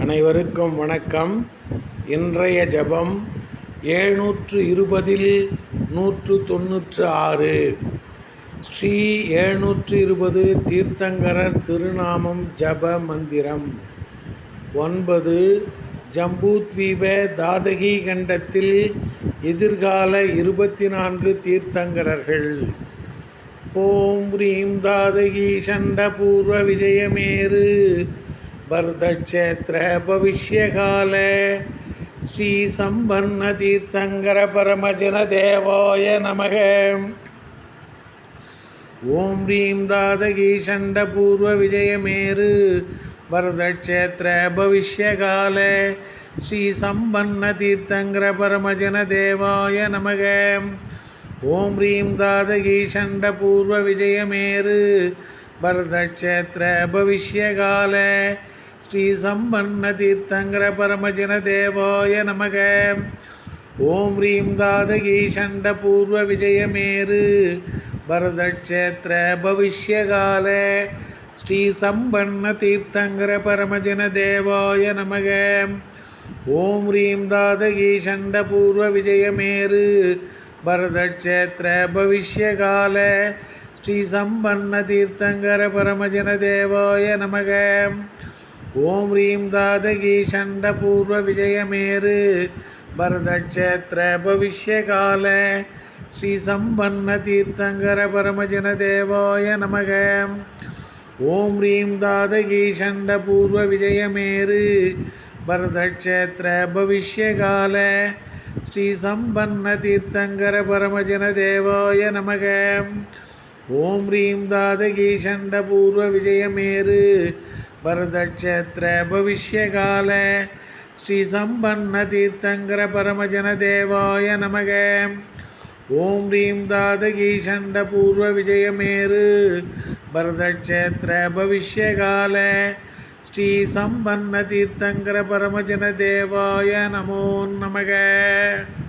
அனைவருக்கும் வணக்கம். இன்றைய ஜெபம் எழுநூற்று இருபதில் நூற்று தொன்னூற்று ஆறு. ஸ்ரீ ஏழ்நூற்று இருபது தீர்த்தங்கரர் திருநாமம் ஜப மந்திரம். ஒன்பது ஜம்பூத்வீப தாதகி கண்டத்தில் எதிர்கால இருபத்தி நான்கு தீர்த்தங்கரர்கள். ஓம் ஹ்ரீம் தாதகி சண்ட பூர்வ விஜயமேரு பரதக்ஷேத்திர பவிஷ்யகால ஸ்ரீ சம்பன்ன தீர்த்தங்கர பரமஜன தேவாய நமக ஓம் ஹ்ரீம் தாதகி சண்ட பூர்வ விஜயமேரு பரதக்ஷேத்திர பவிஷ்யகால ஸ்ரீ சம்பன்ன தீர்த்தங்கர பரமஜன தேவாய நமக. ஓம் ஹ்ரீம் தாதகி சண்ட பூர்வ விஜயமேரு பரதக்ஷேத்திர பவிஷ்யகால. ஸ்ரீ சம்பன்ன தீர்த்தங்கர பரமஜன தேவாய நமக. ஓம் ஹ்ரீம் தாதகி சண்ட பூர்வ விஜயமேரு பரதக்ஷேத்திர பவிஷ்யகால. ஸ்ரீ சம்பன்ன தீர்த்தங்கர பரமஜன தேவாய நமக. ஓம் ரீம் தாதகி சண்ட பூர்வ விஜயமேரு பரதக்ஷேத்திர பவிஷ்யகால ஸ்ரீ சம்பன்ன தீர்த்தங்கர பரமஜன தேவாய நமக. ஓம் ரீம் தாதகி சண்ட பூர்வ விஜயமேரு பரதக்ஷேத்திர பவிஷ்யகால ஸ்ரீ சம்பன்ன தீர்த்தங்கர பரமஜன தேவாய நமக. ஓம் ரீம் தாதகி சண்ட பூர்வ விஜயமேரு பரதக்ஷேத்திர பவிஷ்யகால ஸ்ரீ சம்பன்ன தீர்த்தங்கர பரமஜன தேவாய நமக. ஓம் ஹ்ரீம் தாதகி சண்ட பூர்வ விஜயமேரு. பரதக்ஷேத்திர பவிஷ்யகால ஸ்ரீ சம்பன்ன தீர்த்தங்கர பரமஜன தேவாய நமக. ஓம் ஹ்ரீம்